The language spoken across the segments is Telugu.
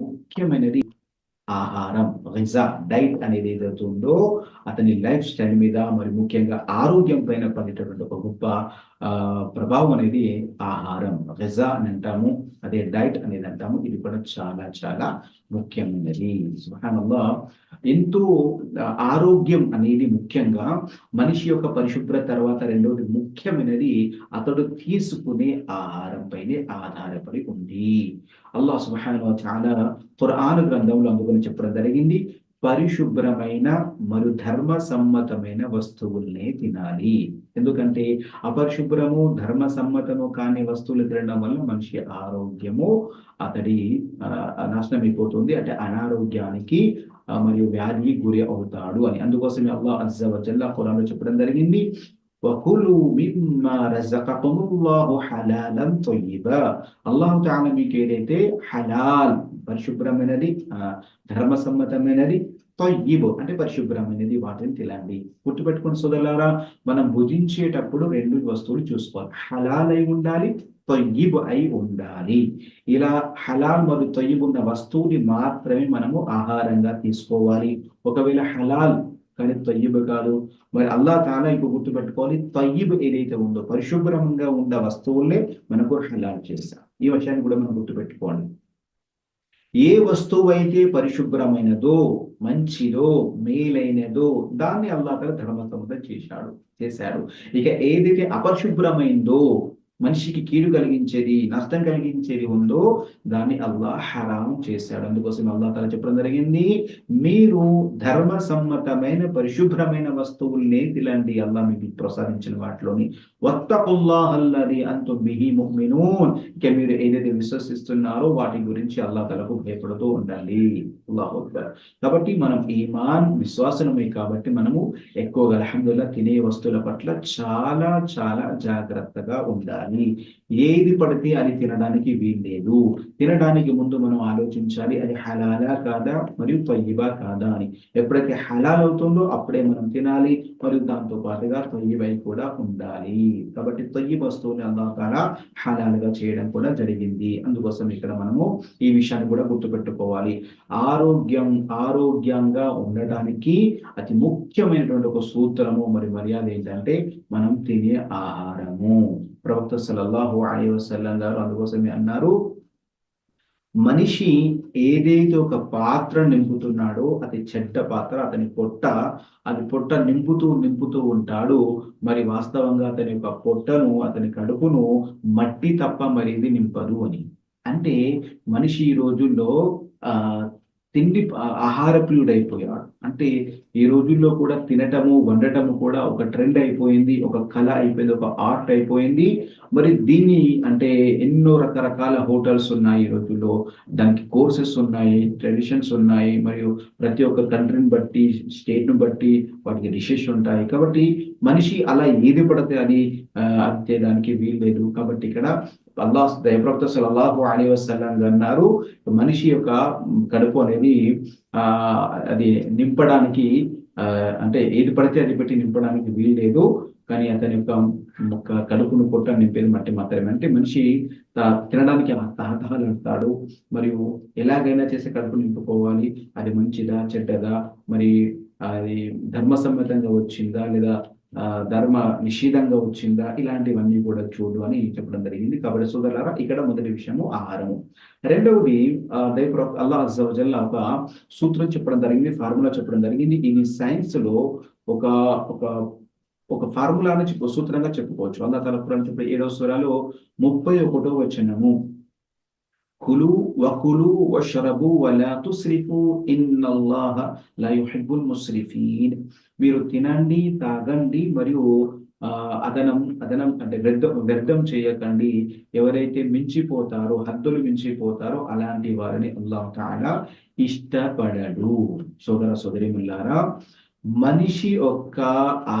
ముఖ్యమైనది ఆహారం. రిజా డైట్ అనేది ఏదైతే ఉందో అతని లైఫ్ స్టైల్ మీద మరి ముఖ్యంగా ఆరోగ్యం పైన పడేటటువంటి ఒక గొప్ప ప్రభావం అనేది ఆహారం గిజా అని అంటాము అదే డైట్ అనేది అంటాము ఇది కూడా చాలా చాలా ముఖ్యమైనది. సుహానంలో ఎంతో ఆరోగ్యం అనేది ముఖ్యంగా మనిషి యొక్క పరిశుభ్రత తర్వాత రెండవది ముఖ్యమైనది అతడు తీసుకునే ఆహారం పైనే ఆధారపడి ఉంది. అల్లా సుబ్హానహు చాలా పురాణ గ్రంథంలో అందుకని చెప్పడం జరిగింది. పరిశుభ్రమైన మరియు ధర్మ సమ్మతమైన వస్తువుల్నే తినాలి. ఎందుకంటే అపరిశుభ్రము ధర్మ సమ్మతము కాని వస్తువులు తినడం వల్ల మనిషి ఆరోగ్యము అతడి నాశనం అయిపోతుంది అంటే అనారోగ్యానికి మరియు వ్యాధికి గురి అవుతాడు అని. అందుకోసమే అల్లా అజ్జవజల్లా వజల్లా చెప్పడం జరిగింది. వకులు మిమ్మా రజకకుముల్లాహు హలాలం తొయ్యిబా అల్లాహు తాన మీకు ఏదైతే హలాల్ పరిశుభ్రమైనది ధర్మసమ్మతమైనది తొయ్యిబు అంటే పరిశుభ్రమైనది వాటిని తినండి. గుర్తుపెట్టుకుని సోదరులారా మనం భుజించేటప్పుడు రెండు వస్తువులు చూసుకోవాలి. హలాల్ అయి ఉండాలి తొయ్యిబు అయి ఉండాలి. ఇలా హలాల్ మరియు తొయ్యిబు ఉన్న వస్తువుని మాత్రమే మనము ఆహారంగా తీసుకోవాలి. ఒకవేళ హలాల్ కానీ తొయ్యిబు కాదు. మరి అల్లా తాలా ఇంకో గుర్తుపెట్టుకోవాలి తొయ్యిబు ఏదైతే ఉందో పరిశుభ్రంగా ఉన్న వస్తువులే మనకు హలాల్ చేశాం ఈ విషయాన్ని కూడా మనం గుర్తుపెట్టుకోవాలి ఏ వస్తువు అయితే పరిశుభ్రమైనదో మంచిదో మేలైనదో దాన్ని అల్లా తల ధర్మసమ్మతం చేశాడు చేశాడు. ఇక ఏదైతే అపరిశుభ్రమైందో మనిషికి కీడు కలిగించేది నష్టం కలిగించేది ఉందో దాన్ని అల్లాహ్ హరాం చేశాడు. అందుకోసం అల్లా తల చెప్పడం జరిగింది మీరు ధర్మ సమ్మతమైన పరిశుభ్రమైన వస్తువుల్ని ఇలాంటి అల్లా మీకు ప్రసాదించిన వాటిలోని వత్తకుల్లాహల్లది అంతు బిహి ముమినూన్ ఇక మీరు ఏదైతే విశ్వసిస్తున్నారో వాటి గురించి అల్లా తలకు భయపడుతూ ఉండాలి. అల్లాహు కాబట్టి మనం ఈమాన్ విశ్వాసనమే కాబట్టి మనము ఎక్కువగా అలహందుల్లా తినే వస్తువుల పట్ల చాలా చాలా జాగ్రత్తగా ఉండాలి. ఏది పడితే అది తినడానికి వీల్లేదు. తినడానికి ముందు మనం ఆలోచించాలి అది హలాలా కాదా మరియు తొయ్యిబా కాదా అని. ఎప్పుడైతే హలాల్ అవుతుందో అప్పుడే మనం తినాలి మరియు దాంతో పాటుగా తొయ్యిబై కూడా ఉండాలి. కాబట్టి తొయ్యి వస్తువుని అల్లాహ్ హలాలుగా చేయడం కూడా జరిగింది. అందుకోసం ఇక్కడ మనము ఈ విషయాన్ని కూడా గుర్తుపెట్టుకోవాలి. ఆరోగ్యం ఆరోగ్యంగా ఉండడానికి అతి ముఖ్యమైనటువంటి ఒక సూత్రము మరి మర్యాద ఏంటంటే మనం తినే ఆహారము. ప్రవక్త సలల్లాహు అలీ వసల్లం గారు అందుకోసమే అన్నారు మనిషి ఏదైతే ఒక పాత్ర నింపుతున్నాడో అది చెడ్డ పాత్ర అతని పొట్ట అది పొట్ట నింపుతూ నింపుతూ ఉంటాడు మరి వాస్తవంగా అతని యొక్క పొట్టను అతని కడుపును మట్టి తప్ప మరిది నింపదు అని. అంటే మనిషి ఈ రోజుల్లో ఆ తిండి ఆ- ఆహార ప్రియుడైపోయాడు. అంటే ఈ రోజుల్లో కూడా తినటము వండటము కూడా ఒక ట్రెండ్ అయిపోయింది ఒక కళ అయిపోయింది ఒక ఆర్ట్ అయిపోయింది. మరి దీన్ని అంటే ఎన్నో రకరకాల హోటల్స్ ఉన్నాయి ఈ రోజుల్లో దానికి కోర్సెస్ ఉన్నాయి ట్రెడిషన్స్ ఉన్నాయి. మరియు ప్రతి ఒక్క కంట్రీని బట్టి స్టేట్ను బట్టి వాటికి డిషెస్ ఉంటాయి. కాబట్టి మనిషి అలా ఏది పడితే అది ఆ, అది చేయడానికి వీల్లేదు. కాబట్టి ఇక్కడ అల్లాహ్ దయప్రవక్త సల్లల్లాహు అలీ వసల్లం అన్నారు మనిషి యొక్క కడుపు అనేది ఆ అది నింపడానికి ఆ, అంటే ఏది పడితే అది పెట్టి నింపడానికి వీల్లేదు. కానీ అతని యొక్క ఒక కడుపును పొట్ట నింపేది మట్టి మాత్రమే. అంటే మనిషి తినడానికి తినడానికి తహతహలాడతాడు మరియు ఎలాగైనా చేసి కడుపు నింపుకోవాలి. అది మంచిదా చెడ్డదా? మరి అది ధర్మసమ్మతంగా వచ్చిందా? లేదా ధర్మ నిషేధంగా వచ్చిందా? ఇలాంటివన్నీ కూడా చూడు అని చెప్పడం జరిగింది. కాబట్టి సోదరులారా ఇక్కడ మొదటి విషయము ఆహారము. రెండవది దైవ అల్లా అజల్ ఒక సూత్రం చెప్పడం జరిగింది ఫార్ములా చెప్పడం జరిగింది. ఇది సైన్స్లో ఒక ఒక ఒక ఫార్ములాని చెప్పు సూత్రంగా చెప్పుకోవచ్చు. అల్లా తల ఖురాన్ చెప్పే ఏడవ సూరాలో ముప్పై ఒకటో వచనము. కులు వకులు వషరబు వలా తుస్రిఫు ఇన్నల్లాహ లా యుహిబ్బుల్ ముస్రిఫీన్. మీరు తినండి తాగండి మరియు ఆ, అదనం అదనం అంటే వ్యర్థం వ్యర్థం చేయకండి. ఎవరైతే మించిపోతారో హద్దులు మించిపోతారో అలాంటి వారిని అల్లాహ్ తాలా ఇష్టపడడు. సోదర సోదరిముల్లారా మనిషి యొక్క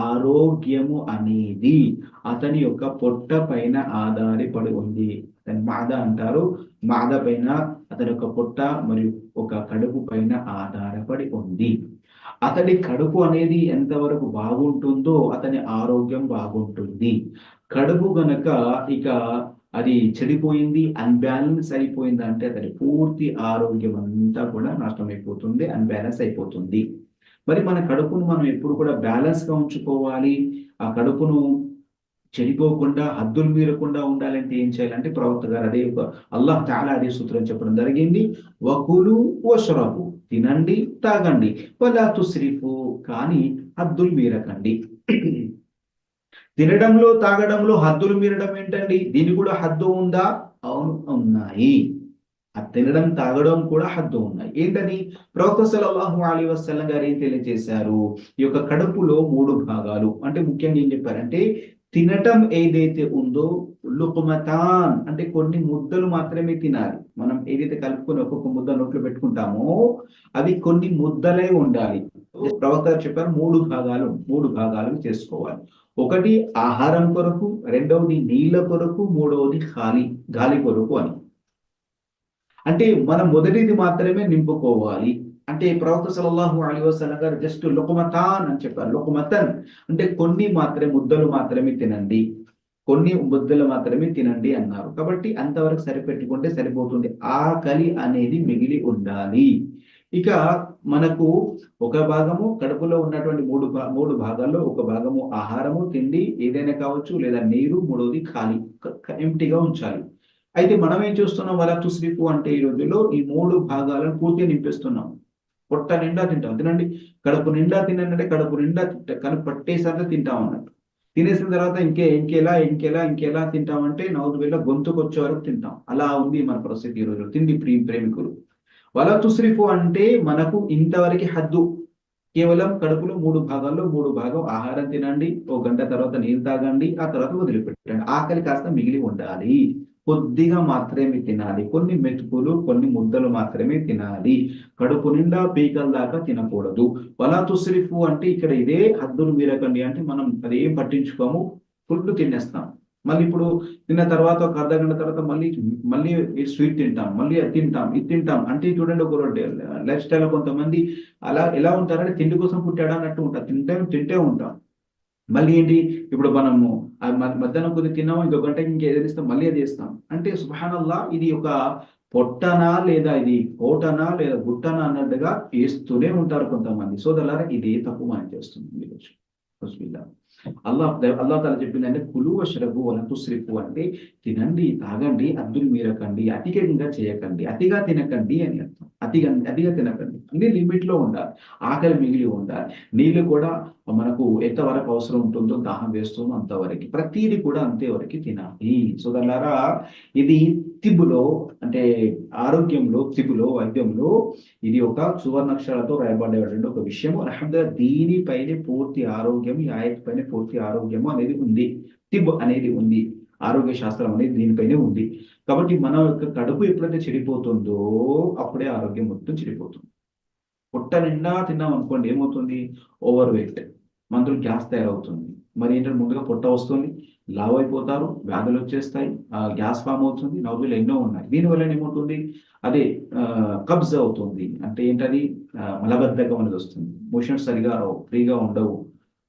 ఆరోగ్యము అనేది అతని యొక్క పొట్ట పైన ఆధారపడి ఉంది. దాన్ని మాద అంటారు మాద పైన అతని యొక్క పొట్ట మరియు ఒక కడుపు పైన ఆధారపడి ఉంది. అతడి కడుపు అనేది ఎంతవరకు బాగుంటుందో అతని ఆరోగ్యం బాగుంటుంది. కడుపు గనక ఇక అది చెడిపోయింది అన్బ్యాలెన్స్ అయిపోయింది అంటే అతని పూర్తి ఆరోగ్యం అంతా కూడా నష్టం అయిపోతుంది అన్బ్యాలెన్స్ అయిపోతుంది. మరి మన కడుపును మనం ఎప్పుడు కూడా బ్యాలెన్స్గా ఉంచుకోవాలి. ఆ కడుపును చెడిపోకుండా హద్దులు మీరకుండా ఉండాలంటే ఏం చేయాలంటే ప్రవక్త గారు అదే అల్లాహ్ తాలా అదే సూత్రం చెప్పడం జరిగింది. వకులు వషరబు తినండి తాగండి. వలా తుస్రిఫు కానీ హద్దులు మీరకండి. తినడంలో తాగడంలో హద్దులు మీరడం ఏంటండి? దీని కూడా హద్దు ఉందా? అవును ఉన్నాయి. ఆ తినడం తాగడం కూడా హద్దు ఉన్నాయి. ఏంటని ప్రవక్త సలహు అలీ వసల్లం గారు ఏం తెలియజేశారు? ఈ యొక్క కడుపులో మూడు భాగాలు. అంటే ముఖ్యంగా ఏం చెప్పారంటే తినటం ఏదైతే ఉందో లుకుమతాన్ అంటే కొన్ని ముద్దలు మాత్రమే తినాలి. మనం ఏదైతే కలుపుకొని ఒక్కొక్క ముద్ద నోట్లో పెట్టుకుంటామో అవి కొన్ని ముద్దలే ఉండాలి. ప్రవక్త చెప్పారు మూడు భాగాలు మూడు భాగాలు చేసుకోవాలి. ఒకటి ఆహారం కొరకు రెండవది నీళ్ళ కొరకు మూడవది ఖాళీ గాలి కొరకు అని. అంటే మనం మొదటిది మాత్రమే నింపుకోవాలి. అంటే ప్రవక్త సలల్లాహు అలీ వసలం గారు జస్ట్ లుకుమతాన్ అని చెప్పారు. లుకుమతన్ అంటే కొన్ని మాత్రమే ముద్దలు మాత్రమే తినండి. కొన్ని ముద్దలు మాత్రమే తినండి అన్నారు. కాబట్టి అంతవరకు సరిపెట్టుకుంటే సరిపోతుంది. ఆకలి అనేది మిగిలి ఉండాలి. ఇక మనకు ఒక భాగము కడుపులో ఉన్నటువంటి మూడు మూడు భాగాల్లో ఒక భాగము ఆహారము తిండి ఏదైనా కావచ్చు లేదా నీరు మూడవది ఖాళీ ఎంటీగా ఉంచాలి. అయితే మనం ఏం చూస్తున్నాం? వల తుస్రిఫు అంటే ఈ రోజుల్లో ఈ మూడు భాగాలను పూర్తిగా నింపిస్తున్నాం. పొట్ట నిండా తింటాం. తినండి. కడుపు నిండా తినండి కడుపు నిండా తింటా పట్టేసరికి తింటాం అన్నట్టు. తినేసిన తర్వాత ఇంకే ఇంకేలా ఇంకేలా ఇంకేలా తింటామంటే నవ్వు వేళ గొంతుకు వచ్చే వరకు తింటాం. అలా ఉంది మన పరిస్థితి ఈ రోజు. తిండి ప్రీ ప్రేమికులు. వల తుస్రిఫు అంటే మనకు ఇంతవరకు హద్దు. కేవలం కడుపులో మూడు భాగాల్లో మూడు భాగం ఆహారం తినండి. ఓ గంట తర్వాత నీళ్ళు తాగండి. ఆ తర్వాత వదిలిపెట్టండి. ఆకలి కాస్త మిగిలి ఉండాలి. కొద్దిగా మాత్రమే తినాలి. కొన్ని మెతుకులు కొన్ని ముద్దలు మాత్రమే తినాలి. కడుపు నిండా పీకల దాకా తినకూడదు. వలా తుస్రిఫు అంటే ఇక్కడ ఇదే హద్దులు మీరకండి అంటే మనం అదేం పట్టించుకోము. ఫుడ్ తినేస్తాం. మళ్ళీ ఇప్పుడు తిన్న తర్వాత ఒక అర్ధ గంట తర్వాత మళ్ళీ మళ్ళీ స్వీట్ తింటాం. మళ్ళీ తింటాం. ఇది తింటాం. అంటే చూడండి ఒక లైఫ్ స్టైల్ కొంతమంది అలా ఎలా ఉంటారంటే తిండి కోసం పుట్టాడా అన్నట్టు ఉంటారు. తింటే తింటే ఉంటాం మళ్ళీ ఏంటి? ఇప్పుడు మనము మధ్యాహ్నం కొద్ది తిన్నాము ఇంకో గంట ఇంకేదో ఇస్తాం మళ్ళీ అది ఇస్తాం అంటే సుభానల్లా ఇది ఒక పొట్టనా లేదా ఇది కోటనా లేదా గుట్టనా అన్నట్టుగా వేస్తూనే ఉంటారు కొంతమంది. సోదరులారా ఇది తప్పు మనం చేస్తుంది అల్లా అల్లా అల్లా చెప్పింది చెప్పిందంటే కులువ వషరబు వల తుస్రిఫు అంటే తినండి తాగండి అద్దులు మీరకండి అతిగా చేయకండి అతిగా తినకండి అని అర్థం. అతిగా అతిగా తినకండి. అన్ని లిమిట్లో ఉండాలి. ఆకలి మిగిలి ఉండాలి. నీళ్ళు కూడా మనకు ఎంతవరకు అవసరం ఉంటుందో దాహం వేస్తుందో అంతవరకు. ప్రతిదీ కూడా అంతేవరకు తినాలి. సో దానిలారా ఇది తిబులో అంటే ఆరోగ్యంలో తిబులో వైద్యంలో ఇది ఒక సువర్ణక్షరాలతో రాయబడేటువంటి ఒక విషయం అల్హమ్దుల్లా దీనిపైనే పూర్తి ఆరోగ్యం ఈ ఆయత్ పైన పూర్తి ఆరోగ్యము అనేది ఉంది. తిబ్ అనేది ఉంది. ఆరోగ్య శాస్త్రం అనేది దీనిపైనే ఉంది. కాబట్టి మన యొక్క కడుపు ఎప్పుడైతే చెడిపోతుందో అప్పుడే ఆరోగ్యం మొత్తం చెడిపోతుంది. పొట్ట నిండా తిన్నాం అనుకోండి ఏమవుతుంది? ఓవర్ వెయిట్ మందులు గ్యాస్ తయారవుతుంది. మరి ఏంటంటే ముందుగా పొట్ట వస్తుంది లావ్ అయిపోతారు వ్యాధులు వచ్చేస్తాయి గ్యాస్ ఫామ్ అవుతుంది నవ్వులు ఎన్నో ఉన్నాయి. దీనివల్ల ఏమవుతుంది? అదే కబ్జ్ అవుతుంది. అంటే ఏంటది? మలబద్ధకం అనేది వస్తుంది. మోషన్స్ సరిగా ఫ్రీగా ఉండవు.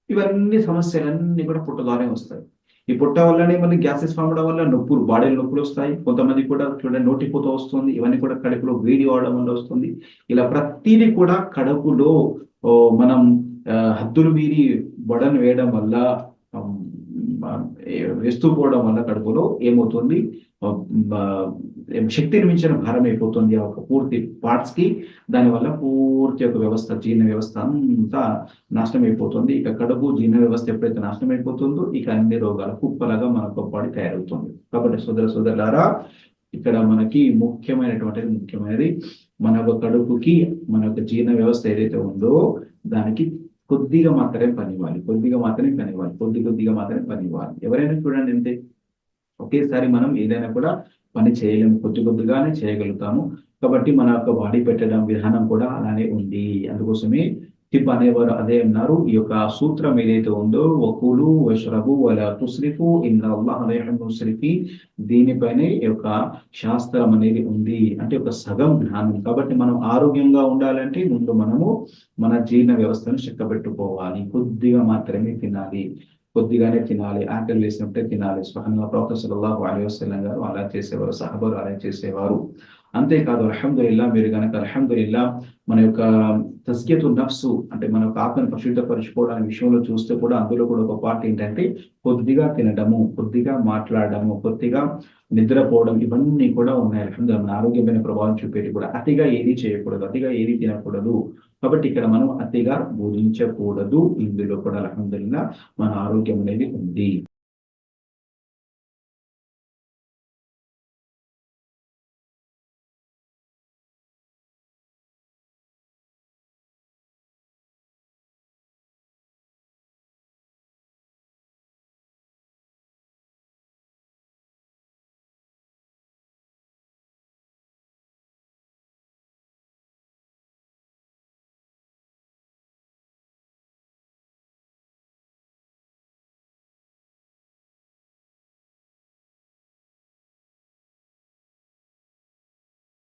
ఇవన్నీ సమస్యలన్నీ కూడా పుట్ట ద్వారా వస్తాయి. ఈ పుట్ట వల్లనే మళ్ళీ గ్యాసెస్ ఫామ్ అవడం వల్ల నొప్పులు బాడీలో నొప్పులు వస్తాయి. కొంతమంది కూడా చూడండి నోటిపోత వస్తుంది ఇవన్నీ కూడా కడుపులో వేడి అవడం వల్ల వస్తుంది. ఇలా ప్రతిదీ కూడా కడుపులో మనం హద్దులు మీరి బొడను వేయడం వల్ల వేస్తూ పోవడం వల్ల కడుపులో ఏమవుతుంది? శక్తిని మించిన భారం అయిపోతుంది ఆ ఒక పూర్తి పార్ట్స్కి. దానివల్ల పూర్తి ఒక వ్యవస్థ జీర్ణ వ్యవస్థ అంతా నాశనం అయిపోతుంది. ఇక కడుపు జీర్ణ వ్యవస్థ ఎప్పుడైతే నాశనం అయిపోతుందో ఇక అన్ని రోగాలు కుప్పలాగా మనకు బాడీ తయారవుతుంది. కాబట్టి సోదర సోదరులారా ఇక్కడ మనకి ముఖ్యమైనటువంటిది ముఖ్యమైనది మన యొక్క కడుపుకి మన యొక్క జీర్ణ వ్యవస్థ ఏదైతే ఉందో దానికి కొద్దిగా మాత్రమే పనివ్వాలి. కొద్దిగా మాత్రమే పనివ్వాలి. కొద్ది కొద్దిగా మాత్రమే పనివ్వాలి. ఎవరైనా చూడండి అంతే. ఒకేసారి మనం ఏదైనా కూడా పని చేయలేము. కొద్ది కొద్దిగానే చేయగలుగుతాము. కాబట్టి మన యొక్క బాడీ పెట్టడం విధానం కూడా అలానే ఉంది. అందుకోసమే టిప్ అనేవారు అదే అన్నారు. ఈ యొక్క సూత్రం ఏదైతే ఉందో వకులు వషరబు వల తుస్రిఫు ఇన్ ముస్రిఫి దీనిపైనే ఈ యొక్క శాస్త్రం అనేది ఉంది. అంటే ఒక సగం జ్ఞానం. కాబట్టి మనం ఆరోగ్యంగా ఉండాలంటే ముందు మనము మన జీర్ణ వ్యవస్థను చెక్కబెట్టుకోవాలి. కొద్దిగా మాత్రమే తినాలి. కొద్దిగానే తినాలి ఆకలి వేసినప్పుడే తినాలి. స్వహంగా ప్రవక్త సల్లాహు అలైహి గారు అలా చేసేవారు సహబరు అలా చేసేవారు. అంతేకాదు అల్హమ్దుల్లా మీరు కనుక అల్హమ్దుల్లా మన యొక్క తస్కేతు నఫ్సు అంటే మన యొక్క ఆత్మను పరిశుద్ధపరచుకోవడానికి విషయంలో చూస్తే కూడా అందులో కూడా ఒక పార్ట్ ఏంటంటే కొద్దిగా తినడము కొద్దిగా మాట్లాడడము కొద్దిగా నిద్రపోవడం ఇవన్నీ కూడా ఉన్నాయి. అల్హమ్దుల్లా మన ఆరోగ్యమైన ప్రభావం చూపేటి కూడా. అతిగా ఏది చేయకూడదు అతిగా ఏది తినకూడదు. కాబట్టి ఇక్కడ మనం అతిగా బోధించకూడదు. ఇందులో కూడా అల్హమ్దుల్లా మన ఆరోగ్యం అనేది ఉంది.